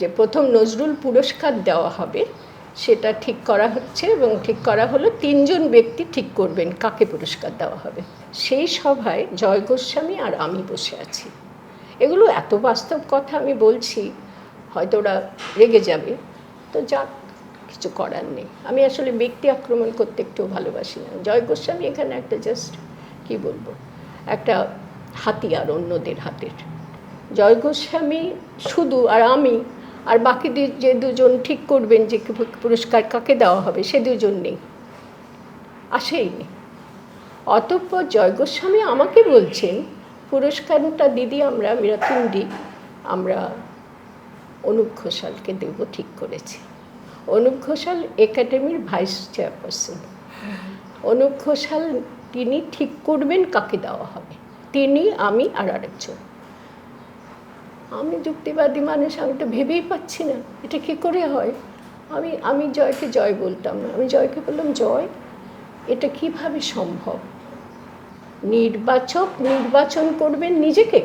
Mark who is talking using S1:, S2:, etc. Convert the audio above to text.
S1: যে প্রথম নজরুল পুরস্কার দেওয়া হবে, সেটা ঠিক করা হচ্ছে এবং ঠিক করা হলো তিনজন ব্যক্তি ঠিক করবেন কাকে পুরস্কার দেওয়া হবে। সেই সভায় জয় গোস্বামী আর আমি বসে আছি। এগুলো এত বাস্তব কথা আমি বলছি, হয়তো ওরা রেগে যাবে। তো যাক, কিছু করার নেই। আমি আসলে ব্যক্তি আক্রমণ করতে একটু ভালোবাসি না। জয় গোস্বামী এখানে একটা জাস্ট কি বলব, একটা হাতিয়ার অন্যদের হাতের। জয় গোস্বামী শুধু আর আমি আর বাকি যে দুজন ঠিক করবেন যে পুরস্কার কাকে দেওয়া হবে, সে দুজন নেই। আসেই নি। অতঃপর জয় গোস্বামী আমাকে বলছেন, পুরস্কারটা দিদি আমরা, মিরাতুন্ডি, আমরা অনুপ ঘোষালকে দেব ঠিক করেছি। অনুপ ঘোষাল একাডেমির ভাইস চেয়ারপারসন। অনুপ ঘোষাল, তিনি ঠিক করবেন কাকে দেওয়া হবে। তিনি, আমি আর আরেকজন। আমি যুক্তিবাদী মানুষ, আমি তো ভেবেই পাচ্ছি না। এটা কী করে হয়? আমি আমি জয়কে জয় বলতাম না। আমি জয়কে বললাম, জয়, এটা কীভাবে সম্ভব? নির্বাচক নির্বাচন করবেন নিজেকে।